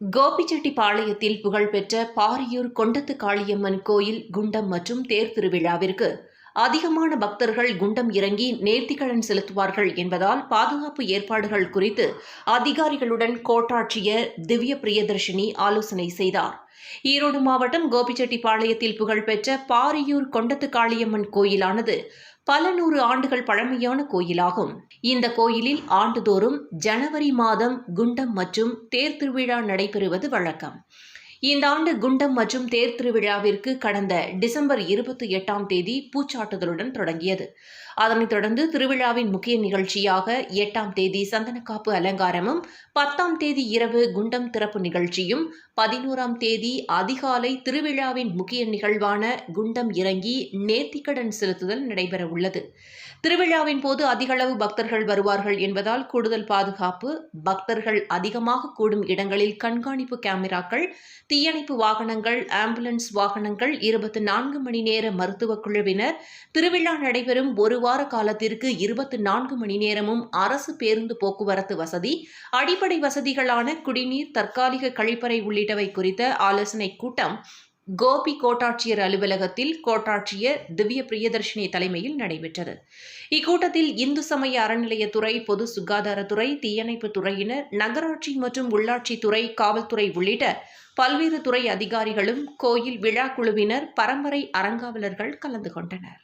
கோபிச்செட்டிப்பாளையத்தில் புகழ்பெற்ற பாரியூர் கொண்டத்து காளியம்மன் கோயில் குண்டம் மற்றும் தேர் திருவிழாவிற்கு அதிகமான பக்தர்கள் குண்டம் இறங்கி நேர்த்திக்கடன் செலுத்துவார்கள் என்பதால் பாதுகாப்பு ஏற்பாடுகள் குறித்து அதிகாரிகளுடன் கோட்டாட்சியர் திவ்ய பிரியதர்ஷினி ஆலோசனை செய்தார். ஈரோடு மாவட்டம் கோபிச்செட்டிப்பாளையத்தில் புகழ்பெற்ற பாரியூர் கொண்டத்து காளியம்மன் கோயிலானது பல நூறு ஆண்டுகள் பழமையான கோயிலாகும். இந்த கோயிலில் ஆண்டுதோறும் ஜனவரி மாதம் குண்டம் மற்றும் தேர் திருவிழா நடைபெறுவது வழக்கம். இந்த ஆண்டு குண்டம் மற்றும் தேர் திருவிழாவிற்கு கடந்த டிசம்பர் இருபத்தி எட்டாம் தேதி பூச்சாட்டுதலுடன் தொடங்கியது. அதனைத் தொடர்ந்து திருவிழாவின் முக்கிய நிகழ்ச்சியாக எட்டாம் தேதி சந்தனக்காப்பு அலங்காரமும் பத்தாம் தேதி இரவு குண்டம் திறப்பு நிகழ்ச்சியும் பதினோராம் தேதி அதிகாலை திருவிழாவின் முக்கிய நிகழ்வான குண்டம் இறங்கி நேர்த்திக்கடன் செலுத்துதல் நடைபெற உள்ளது. திருவிழாவின் போது அதிகளவு பக்தர்கள் வருவார்கள் என்பதால் கூடுதல் பாதுகாப்பு பக்தர்கள் அதிகமாக கூடும் இடங்களில் கண்காணிப்பு கேமராக்கள் தீயணைப்பு வாகனங்கள் ஆம்புலன்ஸ் வாகனங்கள் இருபத்தி நான்கு மணி நேர மருத்துவ குழுவினர் திருவிழா நடைபெறும் ஒரு வார காலத்திற்கு இருபத்தி நான்கு மணி நேரமும் அரசு பேருந்து போக்குவரத்து வசதி அடிப்படை வசதிகளான குடிநீர் தற்காலிக கழிப்பறை உள்ளிட்ட உள்ளிட்டவை குறித்த ஆலோசனைக் கூட்டம் கோபி கோட்டாட்சியர் அலுவலகத்தில் கோட்டாட்சியர் திவ்ய பிரியதர்ஷினி தலைமையில் நடைபெற்றது. இக்கூட்டத்தில் இந்து சமய அறநிலையத்துறை பொது சுகாதாரத்துறை தீயணைப்பு துறையினர் நகராட்சி மற்றும் உள்ளாட்சித்துறை காவல்துறை உள்ளிட்ட பல்வேறு துறை அதிகாரிகளும் கோயில் விழா குழுவினர் பரம்பரை அறங்காவலர்கள் கலந்து கொண்டனர்.